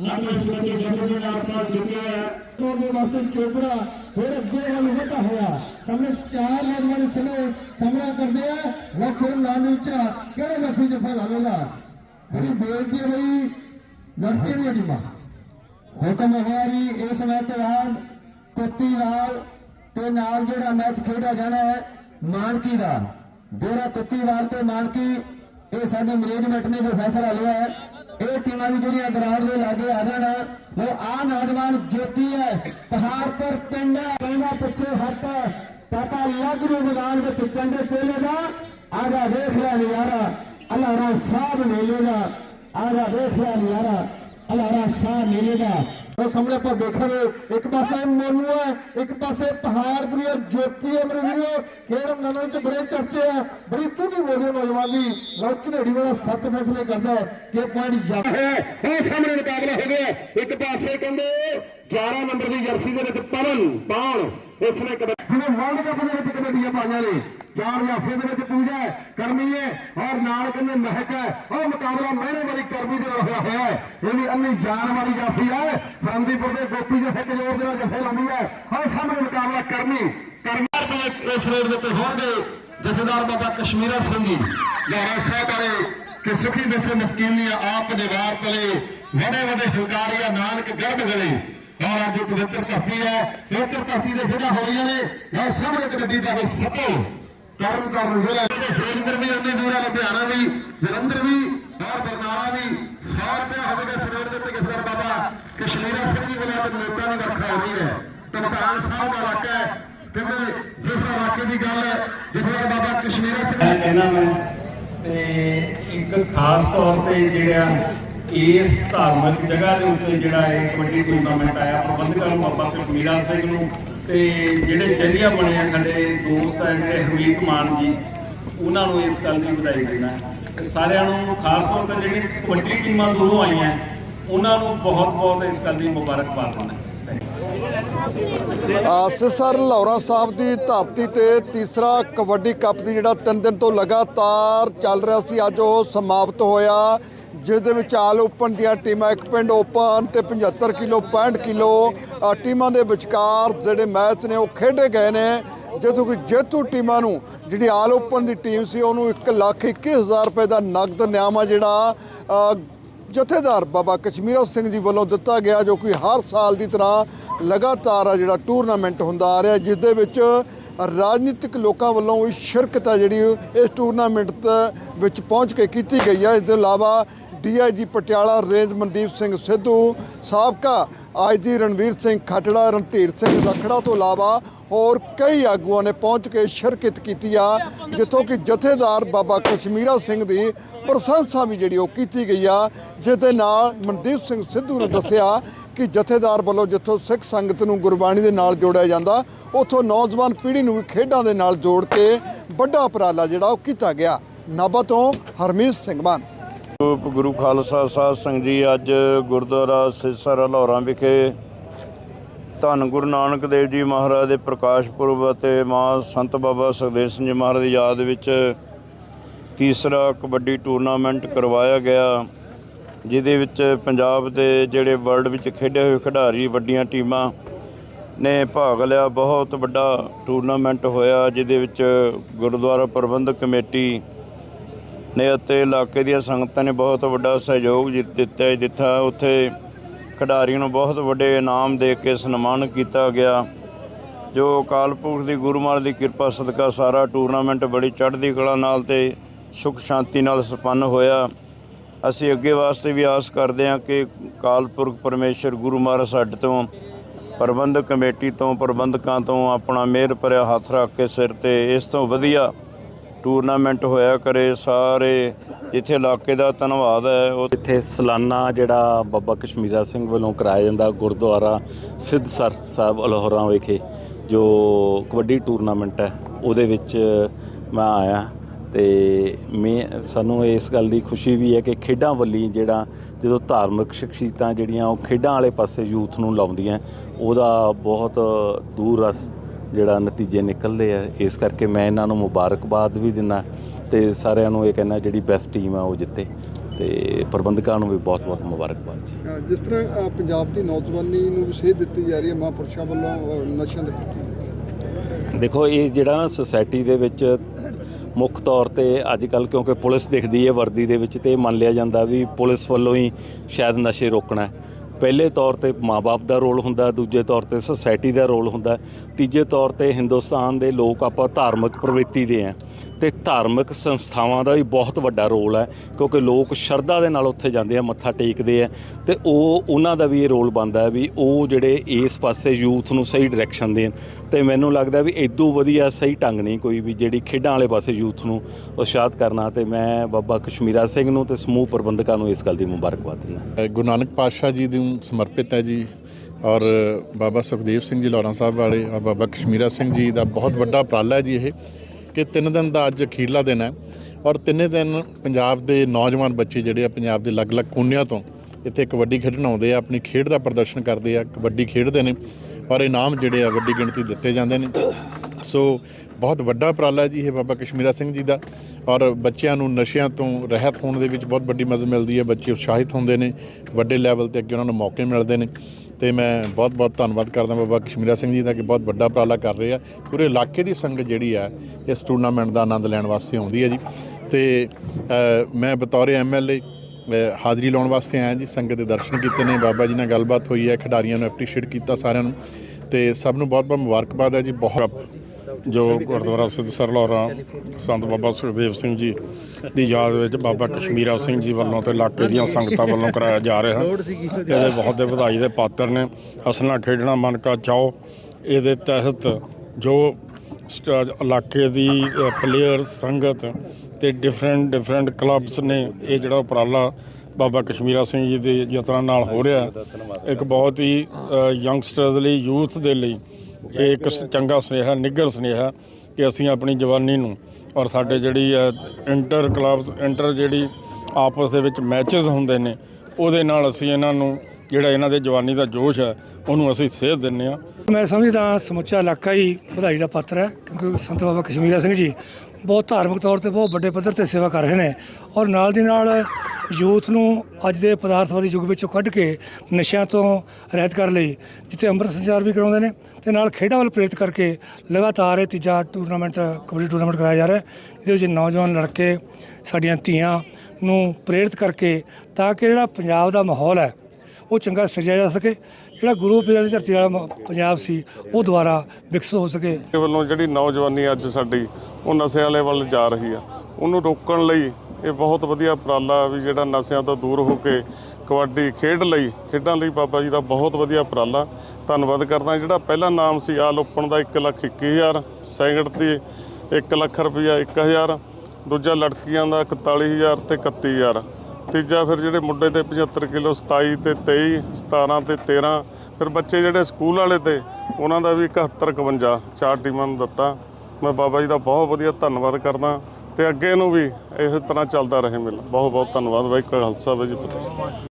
ਆਪਣੇ ਸਮੇਂ ਜੱਥੇ ਦੇ ਨਾਲ ਪਹੁੰਚ ਚੁੱਕੇ ਹੈ। ਉਹਦੇ ਵਾਸਤੇ ਚੋਪੜਾ ਫਿਰ ਅੱਗੇ ਵੱਲ ਵਧਾ ਹੋਇਆ। ਸਾਹਮਣੇ ਚਾਰ ਨੌਜਵਾਨ ਸਮੇਂ ਸਾਹਮਣਾ ਕਰਦੇ ਆ। ਲੱਖ ਲਾਲ ਵਿੱਚ ਕਿਹੜੇ ਲੱਖੀ ਜਫਾ ਲਾਵੇਗਾ ਮੇਰੀ ਬੇਨਤੀ ਹੈ ਬਈ, ਲੜਕੇ ਦੀਆਂ ਟੀਮਾਂ ਹੁਕਮ ਹੈ ਜੀ, ਇਸ ਮੈਚ ਦੌਰਾਨ ਕੁੱਤੀ ਨਾਲ ਤੇ ਨਾਲ ਜਿਹੜਾ ਮੈਚ ਖੇਡਿਆ ਜਾਣਾ ਹੈ, ਮਾਨਕੀ ਦਾ। ਜਿਹੜਾ ਕੁੱਤੀਵਾਲ ਤੇ ਮਾਨਕੀ, ਇਹ ਸਾਡੀ ਮੈਨੇਜਮੈਂਟ ਨੇ ਜੋ ਫੈਸਲਾ ਲਿਆ ਹੈ। ਇਹ ਟੀਮਾਂ ਵੀ ਜਿਹੜੀਆਂ ਗਰਾਊਂਡ ਦੇ ਲਾਗੇ ਆ ਜਾਣ ਲੋ ਆ ਨੌਜਵਾਨ ਜੋਤੀ ਹੈ, ਪਹਾੜਪੁਰ ਪਿੰਡ ਕਹਿੰਦਾ ਪਿੱਛੇ ਹੱਟ ਪਤਾ ਲੱਗ ਰਿਹਾ ਮੈਦਾਨ ਵਿੱਚ ਚੰਗੇ ਚੇਲੇ ਦਾ। ਆਗਾ ਵੇਖ ਲਿਆ ਨਜ਼ਾਰਾ। ਅੱਲਾਹ ਰਾ ਸਾਹਿਬ ਮੇਲੇ ਦਾ। ਆਗਾ ਵੇਖ ਲਿਆ ਨਜ਼ਾਰਾ। ਅੱਲਾਹ ਰਾ ਸਾਹਿਬ ਮੇਲੇ ਦਾ। ਉਹ ਸਾਹਮਣੇ ਆਪਾਂ ਦੇਖਾਂਗੇ ਇੱਕ ਪਾਸੇ ਮੋਨੂ ਹੈ ਇੱਕ ਪਾਸੇ ਪਹਾੜਪੁਰੀ ਹੈ, ਜੋਤੀ ਹੈ ਮੇਰੇ ਵੀਰੋ। ਖੇਡ ਮੈਦਾਨਾਂ ਵਿੱਚ ਬੜੇ ਚਰਚੇ ਆ। ਬੜੀ ਟੂਟੀ ਬੋਲੀ ਨੌਜਵਾਨ ਦੀ। ਲਓ ਝਨੇੜੀ ਵਾਲਾ ਸੱਤ ਫੈਸਲੇ ਕਰਦਾ ਹੈ ਕਿ ਪੁਆਇੰਟ ਜਾ ਹੈ ਸਾਹਮਣੇ ਮੁਕਾਬਲਾ ਹੋ ਗਿਆ। ਇੱਕ ਪਾਸੇ ਕਹਿੰਦੇ 11 ਨੰਬਰ ਦੀ ਜਰਸੀ ਦੇ ਵਿੱਚ ਪਵਨ ਪਾਉਣ। ਉਸਨੇ ਕਬੱਡੀ ਜਿਹਨੇ ਵਰਲਡ ਕੱਪ ਦੇ ਵਿੱਚ ਕਬੱਡੀਆਂ ਪਾਈਆਂ ਨੇ ਚਾਰ ਜਾਫੇ ਦੇ ਵਿੱਚ ਪੂਜਾ ਹੈ, ਕਰਮੀ ਹੈ ਔਰ ਨਾਲ ਕਹਿੰਦੇ ਮਹਿਕ ਹੈ। ਉਹ ਮੁਕਾਬਲਾ ਮਹਿਣੇ ਵਾਲੀ ਕਰਮੀ ਦੇ ਨਾਲ ਹੋਇਆ ਹੋਇਆ ਹੈ। ਇਹ ਵੀ ਅੰਨੀ ਜਾਨ ਵਾਲੀ ਜਾਫੀ ਹੈ। ਫਰੰਦੀਪੁਰ ਦੇ ਗੋਪੀ ਜਫੇ ਕਜੋਰ ਦੇ ਨਾਲ ਜਫੇ ਲਾਉਂਦੀ ਹੈ। ਔਰ ਸਾਹਮਣੇ ਮੁਕਾਬਲਾ ਕਰਮੀ ਕਰਮਾਰ ਦੇ ਇਸ ਰੇਡ ਦੇ ਉੱਤੇ ਹੋਣਗੇ। ਜਥੇਦਾਰ ਬਾਬਾ ਕਸ਼ਮੀਰਾ ਸਿੰਘ ਜੀ। ਲਹਿਰਾ ਸਾਹਿਬ ਵਾਲੇ ਕਿ ਸੁਖੀ ਵਸੇ ਮਸਕੀਨੀਆਂ ਆਪ ਦੇ ਵਾਰ ਤਲੇ ਵੜੇ ਵੜੇ ਹੰਕਾਰੀਆਂ ਨਾਨਕ ਗਰਭ ਗਲੇ। ਔਰ ਅੱਜ ਪਵਿੱਤਰ ਧਰਤੀ ਹੈ, ਪਵਿੱਤਰ ਧਰਤੀ ਦੇ ਜਿਹੜਾ ਹੋ ਰਹੀਆਂ ਨੇ। ਲਓ ਸਾਹਮਣੇ ਕਬੱਡੀ ਦਾ ਸਭੋ ਕਰਨ ਕਰਨ ਜ਼ਿਲ੍ਹਾ ਫਿਰੋਜ਼ਪੁਰ ਵੀ ਉਨੀ ਦੂਰ ਲੁਧਿਆਣਾ ਵੀ, ਜਲੰਧਰ ਵੀ ਔਰ ਬਰਨਾਲਾ ਵੀ। 100 ਰੁਪਏ ਹੋਵੇਗਾ ਇਸ ਦੇ ਉੱਤੇ ਬਾਬਾ ਕਸ਼ਮੀਰਾ ਸਿੰਘ ਜੀ ਵੱਲੋਂ ਅੱਜ ਨੋਟਾਂ ਦੀ ਵਰਖਾ ਹੋ ਰਹੀ ਹੈ। ਤਨਖਾਨ ਸਾਹਿਬ ਦਾ ਇਲਾਕਾ ਹੈ। ਕਹਿੰਦੇ ਜਿਸ ਇਲਾਕੇ ਦੀ ਗੱਲ ਹੈ ਜਥੇਦਾਰ ਬਾਬਾ ਕਸ਼ਮੀਰਾ ਸਿੰਘ ਮੈਂ ਕਹਿਣਾ ਤੇ ਇੱਕ ਖਾਸ ਤੌਰ ਤੇ ਜਿਹੜਾ ਇਸ ਧਾਰਮਿਕ ਜਗ੍ਹਾ ਦੇ ਉੱਤੇ ਜਿਹੜਾ ਇਹ ਕਬੱਡੀ ਟੂਰਨਾਮੈਂਟ ਆਇਆ, ਪ੍ਰਬੰਧਕਾਂ ਨੂੰ ਬਾਬਾ ਕਸ਼ਮੀਰਾ ਸਿੰਘ ਨੂੰ ਤੇ ਜਿਹੜੇ ਚੰਗੀਆਂ ਬਣੇ ਆ ਸਾਡੇ ਦੋਸਤ ਆ ਜਿਹੜੇ ਹਰਮੀਤ ਮਾਨ ਜੀ, ਉਹਨਾਂ ਨੂੰ ਇਸ ਗੱਲ ਦੀ ਵਧਾਈ ਦਿੰਦਾ ਤੇ ਸਾਰਿਆਂ ਨੂੰ ਖਾਸ ਤੌਰ ਤੇ ਜਿਹੜੀ ਕਬੱਡੀ ਟੀਮਾਂ ਦੂਰੋਂ ਆਈਆਂ, ਉਹਨਾਂ ਨੂੰ ਬਹੁਤ ਬਹੁਤ ਇਸ ਗੱਲ ਦੀ ਮੁਬਾਰਕਬਾਦ ਦਿੰਦਾ ਸਿਸਰ ਲਾਹੌਰਾ ਸਾਹਿਬ ਦੀ ਧਰਤੀ ਤੇ ਤੀਸਰਾ ਕਬੱਡੀ ਕੱਪ ਦੀ ਜਿਹੜਾ ਤਿੰਨ ਦਿਨ ਤੋਂ ਲਗਾਤਾਰ ਚੱਲ ਰਿਹਾ ਸੀ, ਅੱਜ ਉਹ ਸਮਾਪਤ ਹੋਇਆ ਜਿਸ ਦੇ ਵਿੱਚ ਆਲ ਓਪਨ ਦੀਆਂ ਟੀਮਾਂ, ਇੱਕ ਪਿੰਡ ਓਪਨ ਤੇ 75 ਕਿਲੋ 65 ਕਿਲੋ ਟੀਮਾਂ ਦੇ ਵਿਚਕਾਰ ਜਿਹੜੇ ਮੈਚ ਨੇ ਉਹ ਖੇਡੇ ਗਏ ਨੇ ਜਦੋਂ ਕਿ ਜੇਤੂ ਟੀਮਾਂ ਨੂੰ ਜਿਹੜੀ ਆਲ ਓਪਨ ਦੀ ਟੀਮ ਸੀ, ਉਹਨੂੰ 1 ਲੱਖ 21000 ਰੁਪਏ ਦਾ ਨਗਦ ਇਨਾਮ ਆ ਜਿਹੜਾ ਜਥੇਦਾਰ ਬਾਬਾ ਕਸ਼ਮੀਰਾ ਸਿੰਘ ਜੀ ਵੱਲੋਂ ਦਿੱਤਾ ਗਿਆ ਜੋ ਕਿ ਹਰ ਸਾਲ ਦੀ ਤਰ੍ਹਾਂ ਲਗਾਤਾਰ ਆ ਜਿਹੜਾ ਟੂਰਨਾਮੈਂਟ ਹੁੰਦਾ ਆ ਰਿਹਾ, ਜਿਸ ਦੇ ਵਿੱਚ ਰਾਜਨੀਤਿਕ ਲੋਕਾਂ ਵੱਲੋਂ ਵੀ ਸ਼ਿਰਕਤ ਆ ਜਿਹੜੀ ਇਸ ਟੂਰਨਾਮੈਂਟ ਵਿੱਚ ਪਹੁੰਚ ਕੇ ਕੀਤੀ ਗਈ ਹੈ। ਇਸ ਤੋਂ ਇਲਾਵਾ ਡੀਆਈਜੀ ਪਟਿਆਲਾ ਰੇਂਜ ਮਨਦੀਪ ਸਿੰਘ ਸਿੱਧੂ, ਸਾਬਕਾ ਆਈਜੀ ਰਣਵੀਰ ਸਿੰਘ ਖਟੜਾ, ਰਣਧੀਰ ਸਿੰਘ ਰਖੜਾ ਤੋਂ ਇਲਾਵਾ ਹੋਰ ਕਈ ਆਗੂਆਂ ਨੇ ਪਹੁੰਚ ਕੇ ਸ਼ਿਰਕਤ ਕੀਤੀ ਆ, ਜਿੱਥੋਂ ਕਿ ਜਥੇਦਾਰ ਬਾਬਾ ਕਸ਼ਮੀਰਾ ਸਿੰਘ ਦੀ ਪ੍ਰਸ਼ੰਸਾ ਵੀ ਜਿਹੜੀ ਉਹ ਕੀਤੀ ਗਈ ਆ ਜਿਸ ਦੇ ਨਾਲ ਮਨਦੀਪ ਸਿੰਘ ਸਿੱਧੂ ਨੇ ਦੱਸਿਆ ਕਿ ਜਥੇਦਾਰ ਵੱਲੋਂ ਜਿੱਥੋਂ ਸਿੱਖ ਸੰਗਤ ਨੂੰ ਗੁਰਬਾਣੀ ਦੇ ਨਾਲ ਜੋੜਿਆ ਜਾਂਦਾ, ਉੱਥੋਂ ਨੌਜਵਾਨ ਪੀੜ੍ਹੀ ਨੂੰ ਵੀ ਖੇਡਾਂ ਦੇ ਨਾਲ ਜੋੜ ਕੇ ਵੱਡਾ ਉਪਰਾਲਾ ਜਿਹੜਾ ਉਹ ਕੀਤਾ ਗਿਆ। ਨਾਭਾ ਤੋਂ ਹਰਮੀਤ ਸਿੰਘ ਮਾਨ। ਗੁਰੂ ਖਾਲਸਾ ਸਾਹਿਬ ਸੰਗਤ ਜੀ, ਅੱਜ ਗੁਰਦੁਆਰਾ ਸਿਰਸਰ ਲਾਹੌਰਾਂ ਵਿਖੇ ਧੰਨ ਗੁਰੂ ਨਾਨਕ ਦੇਵ ਜੀ ਮਹਾਰਾਜ ਦੇ ਪ੍ਰਕਾਸ਼ ਪੁਰਬ ਅਤੇ ਮਾਂ ਸੰਤ ਬਾਬਾ ਸੁਖਦੇਵ ਸਿੰਘ ਜੀ ਮਹਾਰਾਜ ਦੀ ਯਾਦ ਵਿੱਚ ਤੀਸਰਾ ਕਬੱਡੀ ਟੂਰਨਾਮੈਂਟ ਕਰਵਾਇਆ ਗਿਆ, ਜਿਹਦੇ ਵਿੱਚ ਪੰਜਾਬ ਦੇ ਜਿਹੜੇ ਵਰਲਡ ਵਿੱਚ ਖੇਡੇ ਹੋਏ ਖਿਡਾਰੀ ਵੱਡੀਆਂ ਟੀਮਾਂ ਨੇ ਭਾਗ ਲਿਆ। ਬਹੁਤ ਵੱਡਾ ਟੂਰਨਾਮੈਂਟ ਹੋਇਆ ਜਿਹਦੇ ਵਿੱਚ ਗੁਰਦੁਆਰਾ ਪ੍ਰਬੰਧਕ ਕਮੇਟੀ ਨੇ ਅਤੇ ਇਲਾਕੇ ਦੀਆਂ ਸੰਗਤਾਂ ਨੇ ਬਹੁਤ ਵੱਡਾ ਸਹਿਯੋਗ ਜਿ- ਦਿੱਤਾ ਦਿੱਤਾ ਉੱਥੇ ਖਿਡਾਰੀਆਂ ਨੂੰ ਬਹੁਤ ਵੱਡੇ ਇਨਾਮ ਦੇ ਕੇ ਸਨਮਾਨ ਕੀਤਾ ਗਿਆ। ਜੋ ਅਕਾਲ ਪੁਰਖ ਦੀ ਗੁਰੂ ਮਹਾਰਾਜ ਦੀ ਕਿਰਪਾ, ਸਦਕਾ ਸਾਰਾ ਟੂਰਨਾਮੈਂਟ ਬੜੀ ਚੜ੍ਹਦੀ ਕਲਾ ਨਾਲ ਤੇ ਸੁਖ ਸ਼ਾਂਤੀ ਨਾਲ ਸੰਪੰਨ ਹੋਇਆ। ਅਸੀਂ ਅੱਗੇ ਵਾਸਤੇ ਵੀ ਆਸ ਕਰਦੇ ਹਾਂ ਕਿ ਅਕਾਲ ਪੁਰਖ ਪਰਮੇਸ਼ਰ ਗੁਰੂ ਮਹਾਰਾਜ ਸਾਡੇ ਤੋਂ ਪ੍ਰਬੰਧਕ ਕਮੇਟੀ ਤੋਂ, ਪ੍ਰਬੰਧਕਾਂ ਤੋਂ ਆਪਣਾ ਮਿਹਰ ਭਰਿਆ ਹੱਥ ਰੱਖ ਕੇ ਸਿਰ ਤੇ ਇਸ ਤੋਂ ਵਧੀਆ ਟੂਰਨਾਮੈਂਟ ਹੋਇਆ ਕਰੇ ਸਾਰੇ। ਜਿੱਥੇ ਇਲਾਕੇ ਦਾ ਧੰਨਵਾਦ ਹੈ, ਉਹ ਇੱਥੇ ਸਾਲਾਨਾ ਜਿਹੜਾ ਬਾਬਾ ਕਸ਼ਮੀਰਾ ਸਿੰਘ ਵੱਲੋਂ ਕਰਾਇਆ ਜਾਂਦਾ ਗੁਰਦੁਆਰਾ ਸਿੱਧਸਰ ਸਾਹਿਬ ਅਲਹੋਰਾ ਵਿਖੇ, ਜੋ ਕਬੱਡੀ ਟੂਰਨਾਮੈਂਟ ਹੈ, ਉਹਦੇ ਵਿੱਚ ਮੈਂ ਆਇਆ। ਤੇ ਮੈਂ ਸਾਨੂੰ ਇਸ ਗੱਲ ਦੀ ਖੁਸ਼ੀ ਵੀ ਹੈ ਕਿ ਖੇਡਾਂ ਵੱਲੀ ਜਿਹੜਾ ਜਦੋਂ ਧਾਰਮਿਕ ਸ਼ਖਸੀਅਤਾਂ ਜਿਹੜੀਆਂ ਉਹ ਖੇਡਾਂ ਵਾਲੇ ਪਾਸੇ ਯੂਥ ਨੂੰ ਲਾਉਂਦੀਆਂ ਉਹਦਾ ਬਹੁਤ ਦੂਰ ਰਸ ਜਿਹੜਾ ਨਤੀਜੇ ਨਿਕਲਦੇ ਆ। ਇਸ ਕਰਕੇ ਮੈਂ ਇਹਨਾਂ ਨੂੰ ਮੁਬਾਰਕਬਾਦ ਵੀ ਦਿੰਦਾ ਤੇ ਸਾਰਿਆਂ ਨੂੰ ਇਹ ਕਹਿੰਦਾ ਜਿਹੜੀ ਬੈਸਟ ਟੀਮ ਆ ਉਹ ਜਿੱਤੇ ਤੇ ਪ੍ਰਬੰਧਕਾਂ ਨੂੰ ਵੀ ਬਹੁਤ-ਬਹੁਤ ਮੁਬਾਰਕਬਾਦ ਜੀ। ਜਿਸ ਤਰ੍ਹਾਂ ਪੰਜਾਬ ਦੀ ਨੌਜਵਾਨੀ ਨੂੰ ਵੀ ਸੇਧ ਦਿੱਤੀ ਜਾ ਰਹੀ ਹੈ ਮਹਾਂਪੁਰਸ਼ਾਂ ਵੱਲੋਂ ਨਸ਼ਿਆਂ ਦੇ ਪ੍ਰਤੀ। ਦੇਖੋ ਇਹ ਜਿਹੜਾ ਨਾ ਸੁਸਾਇਟੀ ਦੇ ਵਿੱਚ ਮੁੱਖ ਤੌਰ ਤੇ ਅੱਜ ਕੱਲ ਕਿਉਂਕਿ ਪੁਲਿਸ ਦਿਖਦੀ ਹੈ ਵਰਦੀ ਦੇ ਵਿੱਚ ਤੇ ਇਹ ਮੰਨ ਲਿਆ ਜਾਂਦਾ ਵੀ ਪੁਲਿਸ ਵੱਲੋਂ ਹੀ ਸ਼ਾਇਦ ਨਸ਼ੇ ਰੋਕਣਾ ਹੈ। ਪਹਿਲੇ ਤੌਰ ਤੇ ਮਾਪੇ ਦਾ ਰੋਲ ਹੁੰਦਾ, ਦੂਜੇ ਤੌਰ ਤੇ ਸੁਸਾਇਟੀ ਦਾ ਰੋਲ ਹੁੰਦਾ, ਤੀਜੇ ਤੌਰ ਤੇ ਹਿੰਦੁਸਤਾਨ ਦੇ ਲੋਕ ਆਪਾਂ ਧਾਰਮਿਕ ਪ੍ਰਵਿਰਤੀ ਦੇ ਆ ਤੇ ਧਾਰਮਿਕ ਸੰਸਥਾਵਾਂ ਦਾ ਵੀ ਬਹੁਤ ਵੱਡਾ ਰੋਲ ਹੈ, ਕਿਉਂਕਿ ਲੋਕ ਸ਼ਰਧਾ ਦੇ ਨਾਲ ਉੱਥੇ ਜਾਂਦੇ ਆ, ਮੱਥਾ ਟੇਕਦੇ ਆ, ਤੇ ਉਹ ਉਹਨਾਂ ਦਾ ਵੀ ਇਹ ਰੋਲ ਬਣਦਾ ਹੈ ਵੀ ਉਹ ਜਿਹੜੇ ਇਸ ਪਾਸੇ ਯੂਥ ਨੂੰ ਸਹੀ ਡਾਇਰੈਕਸ਼ਨ ਦੇਣ। ਤੇ ਮੈਨੂੰ ਲੱਗਦਾ ਵੀ ਇਦੋਂ ਵਧੀਆ ਸਹੀ ਢੰਗ ਨਹੀਂ ਕੋਈ ਵੀ ਜਿਹੜੀ ਖੇਡਾਂ ਵਾਲੇ ਪਾਸੇ ਯੂਥ ਨੂੰ ਉਤਸ਼ਾਹਿਤ ਕਰਨਾ, ਤੇ ਮੈਂ ਬਾਬਾ ਕਸ਼ਮੀਰਾ ਸਿੰਘ ਨੂੰ ਤੇ ਸਮੂਹ ਪ੍ਰਬੰਧਕਾਂ ਨੂੰ ਇਸ ਗੱਲ ਦੀ ਮੁਬਾਰਕਬਾਦ ਦਿੰਦਾ ਗੁਰੂ ਨਾਨਕ ਪਾਤਸ਼ਾਹ ਜੀ ਨੂੰ ਸਮਰਪਿਤ ਹੈ ਜੀ, ਔਰ ਬਾਬਾ ਸੁਖਦੇਵ ਸਿੰਘ ਜੀ, ਲੋਰਾਂ ਸਾਹਿਬ ਵਾਲੇ, ਔਰ ਬਾਬਾ ਕਸ਼ਮੀਰਾ ਸਿੰਘ ਜੀ ਦਾ ਬਹੁਤ ਵੱਡਾ ਉਪਰਾਲਾ ਹੈ ਜੀ ਇਹ। ਕਿ ਤਿੰਨ ਦਿਨ ਦਾ ਅੱਜ ਅਖੀਰਲਾ ਦਿਨ ਹੈ ਔਰ ਤਿੰਨੇ ਦਿਨ ਪੰਜਾਬ ਦੇ ਨੌਜਵਾਨ ਬੱਚੇ ਜਿਹੜੇ ਆ ਪੰਜਾਬ ਦੇ ਅਲੱਗ-ਅਲੱਗ ਕੋਨਿਆਂ ਤੋਂ ਇੱਥੇ ਕਬੱਡੀ ਖੇਡਣ ਆਉਂਦੇ ਆ, ਆਪਣੀ ਖੇਡ ਦਾ ਪ੍ਰਦਰਸ਼ਨ ਕਰਦੇ ਆ, ਕਬੱਡੀ ਖੇਡਦੇ ਨੇ ਔਰ ਇਨਾਮ ਜਿਹੜੇ ਆ ਵੱਡੀ ਗਿਣਤੀ ਦਿੱਤੇ ਜਾਂਦੇ ਨੇ। ਸੋ ਬਹੁਤ ਵੱਡਾ ਉਪਰਾਲਾ ਜੀ ਇਹ ਬਾਬਾ ਕਸ਼ਮੀਰਾ ਸਿੰਘ ਜੀ ਦਾ ਔਰ ਬੱਚਿਆਂ ਨੂੰ ਨਸ਼ਿਆਂ ਤੋਂ ਰਹਿਤ ਹੋਣ ਦੇ ਵਿੱਚ ਬਹੁਤ ਵੱਡੀ ਮਦਦ ਮਿਲਦੀ ਹੈ, ਬੱਚੇ ਉਤਸ਼ਾਹਿਤ ਹੁੰਦੇ ਨੇ, ਵੱਡੇ ਲੈਵਲ ਤੇ ਅੱਗੇ ਉਹਨਾਂ ਨੂੰ ਮੌਕੇ ਮਿਲਦੇ ਨੇ। ਤੇ ਮੈਂ ਬਹੁਤ ਬਹੁਤ ਧੰਨਵਾਦ ਕਰਦਾ ਬਾਬਾ ਕਸ਼ਮੀਰਾ ਸਿੰਘ ਜੀ ਦਾ ਕਿ ਬਹੁਤ ਵੱਡਾ ਉਪਰਾਲਾ ਕਰ ਰਹੇ ਆ। ਪੂਰੇ ਇਲਾਕੇ ਦੀ ਸੰਗਤ ਜਿਹੜੀ ਆ, ਇਸ ਟੂਰਨਾਮੈਂਟ ਦਾ ਆਨੰਦ ਲੈਣ ਵਾਸਤੇ ਆਉਂਦੀ ਹੈ ਜੀ। ਤੇ ਮੈਂ ਬਤੌਰ ਐਮਐਲਏ ਹਾਜ਼ਰੀ ਲਾਉਣ ਵਾਸਤੇ ਆਇਆ ਜੀ। ਸੰਗਤ ਦੇ ਦਰਸ਼ਨ ਕੀਤੇ ਨੇ, ਬਾਬਾ ਜੀ ਨਾਲ ਗੱਲਬਾਤ ਹੋਈ ਹੈ, ਖਿਡਾਰੀਆਂ ਨੂੰ ਐਪਰੀਸ਼ੀਏਟ ਕੀਤਾ ਸਾਰਿਆਂ ਨੂੰ। ਤੇ ਸਭ ਨੂੰ ਬਹੁਤ ਬਹੁਤ ਮੁਬਾਰਕਬਾਦ ਹੈ ਜੀ। ਬਹੁਤ ਜੋ ਗੁਰਦੁਆਰਾ ਸਿੱਧਸਰ ਲਾਹੌਰਾ ਸੰਤ ਬਾਬਾ ਸੁਖਦੇਵ ਸਿੰਘ ਜੀ ਦੀ ਯਾਦ ਵਿੱਚ ਬਾਬਾ ਕਸ਼ਮੀਰਾ ਸਿੰਘ ਜੀ ਵੱਲੋਂ ਤੇ ਇਲਾਕੇ ਦੀਆਂ ਸੰਗਤਾਂ ਵੱਲੋਂ ਕਰਾਇਆ ਜਾ ਰਿਹਾ। ਇਹਦੇ ਬਹੁਤ ਦੇ ਵਧਾਈ ਦੇ ਪਾਤਰ ਨੇ। ਹੱਸਣਾ, ਖੇਡਣਾ, ਮਨ ਕਾ ਚਾਓ। ਇਹਦੇ ਤਹਿਤ ਜੋ ਇਲਾਕੇ ਦੀ ਪਲੇਅਰ ਸੰਗਤ ਤੇ ਡਿਫਰੈਂਟ ਡਿਫਰੈਂਟ ਕਲੱਬਸ ਨੇ, ਇਹ ਜਿਹੜਾ ਉਪਰਾਲਾ ਬਾਬਾ ਕਸ਼ਮੀਰਾ ਸਿੰਘ ਜੀ ਦੇ ਯਤਨਾਂ ਨਾਲ ਹੋ ਰਿਹਾ। ਇੱਕ ਬਹੁਤ ਹੀ ਯੰਗਸਟਰਸ ਲਈ ਯੂਥ ਦੇ ਲਈ ਇਹ ਇੱਕ ਸ- ਚੰਗਾ ਸੁਨੇਹਾ, ਨਿੱਘਰ ਸੁਨੇਹਾ ਕਿ ਅਸੀਂ ਆਪਣੀ ਜਵਾਨੀ ਨੂੰ ਔਰ ਸਾਡੇ ਜਿਹੜੀ ਹੈ ਇੰਟਰ ਕਲੱਬਸ ਇੰਟਰ ਜਿਹੜੀ ਆਪਸ ਦੇ ਵਿੱਚ ਮੈਚਸ ਹੁੰਦੇ ਨੇ, ਉਹਦੇ ਨਾਲ ਅਸੀਂ ਇਹਨਾਂ ਨੂੰ ਜਿਹੜਾ ਇਹਨਾਂ ਦੇ ਜਵਾਨੀ ਦਾ ਜੋਸ਼ ਹੈ, ਉਹਨੂੰ ਅਸੀਂ ਸੇਧ ਦਿੰਨੇ ਆ ਮੈਂ ਸਮਝਦਾ ਸਮੁੱਚਾ ਇਲਾਕਾ ਹੀ ਵਧਾਈ ਦਾ ਪਾਤਰ ਹੈ, ਕਿਉਂਕਿ ਸੰਤ ਬਾਬਾ ਕਸ਼ਮੀਰਾ ਸਿੰਘ ਜੀ ਬਹੁਤ ਧਾਰਮਿਕ ਤੌਰ ਤੇ ਬਹੁਤ ਵੱਡੇ ਪੱਧਰ ਤੇ ਸੇਵਾ ਕਰ ਰਹੇ ਨੇ ਔਰ ਨਾਲ ਦੀ ਨਾਲ ਯੂਥ ਨੂੰ ਅੱਜ ਦੇ ਪਦਾਰਥਵਾਦੀ ਯੁੱਗ ਵਿੱਚੋਂ ਕੱਢ ਕੇ ਨਸ਼ਿਆਂ ਤੋਂ ਰਹਿਤ ਕਰਨ ਲਈ, ਜਿੱਥੇ ਅੰਮ੍ਰਿਤ ਸੰਚਾਰ ਵੀ ਕਰਾਉਂਦੇ ਨੇ ਤੇ ਨਾਲ ਖੇਡਾਂ ਵੱਲ ਪ੍ਰੇਰਿਤ ਕਰਕੇ ਲਗਾਤਾਰ ਇਹ ਤੀਜਾ ਟੂਰਨਾਮੈਂਟ ਕਬੱਡੀ ਟੂਰਨਾਮੈਂਟ ਕਰਾਇਆ ਜਾ ਰਿਹਾ ਜਿਹਦੇ ਵਿੱਚ ਨੌਜਵਾਨ ਲੜਕੇ ਸਾਡੀਆਂ ਧੀਆਂ ਨੂੰ ਪ੍ਰੇਰਿਤ ਕਰਕੇ ਤਾਂ ਕਿ ਜਿਹੜਾ ਪੰਜਾਬ ਦਾ ਮਾਹੌਲ ਹੈ, ਉਹ ਚੰਗਾ ਸਿਰਜਿਆ ਜਾ ਸਕੇ ਜਿਹੜਾ ਗੁਰੂ ਪੀਰਾਂ ਦੀ ਧਰਤੀ ਵਾਲਾ ਮ- ਪੰਜਾਬ ਸੀ, ਉਹ ਦੁਬਾਰਾ ਵਿਕਸਿਤ ਹੋ ਸਕੇ। ਦੇ ਵੱਲੋਂ ਜਿਹੜੀ ਨੌਜਵਾਨੀ ਅੱਜ ਸਾਡੀ, ਉਹ ਨਸ਼ਿਆਂ ਵਾਲੇ ਵੱਲ ਜਾ ਰਹੀ ਆ। ਉਹਨੂੰ ਰੋਕਣ ਲਈ ਇਹ ਬਹੁਤ ਵਧੀਆ ਉਪਰਾਲਾ ਵੀ ਜਿਹੜਾ ਨਸ਼ਿਆਂ ਤੋਂ ਦੂਰ ਹੋ ਕੇ ਕਬੱਡੀ ਖੇਡ ਲਈ, ਖੇਡਾਂ ਲਈ ਬਾਬਾ ਜੀ ਦਾ ਬਹੁਤ ਵਧੀਆ ਉਪਰਾਲਾ। ਧੰਨਵਾਦ ਕਰਦਾ ਜਿਹੜਾ ਪਹਿਲਾ ਨਾਮ ਸੀ ਆਲ ਓਪਨ ਦਾ 1 ਲੱਖ 21000 ਸੈਕਿੰਡ ਦੀ 1 ਲੱਖ ਰੁਪਈਆ 1000 ਦੂਜਾ ਲੜਕੀਆਂ ਦਾ 41000 ਤੇ 31000 ਤੀਜਾ ਫਿਰ ਜਿਹੜੇ ਮੁੰਡੇ ਤੇ 75 ਕਿਲੋ 27 ਤੇ 23 17 ਤੇ 13 ਫਿਰ ਬੱਚੇ ਜਿਹੜੇ ਸਕੂਲ ਵਾਲੇ ਤੇ, ਉਹਨਾਂ ਦਾ ਵੀ 71 51 ਚਾਰ ਟੀਮਾਂ ਨੂੰ ਦਿੱਤਾ। ਮੈਂ ਬਾਬਾ ਜੀ ਦਾ ਬਹੁਤ ਵਧੀਆ ਧੰਨਵਾਦ ਕਰਦਾ ਤੇ ਅੱਗੇ ਨੂੰ ਵੀ ਇਸ ਤਰ੍ਹਾਂ ਚੱਲਦਾ ਰਹੇ ਮੇਲਾ। ਬਹੁਤ ਬਹੁਤ ਧੰਨਵਾਦ ਬਾਈ ਕਾ ਖਾਲਸਾ ਬਾਈ ਜੀ ਫਤਿਹ।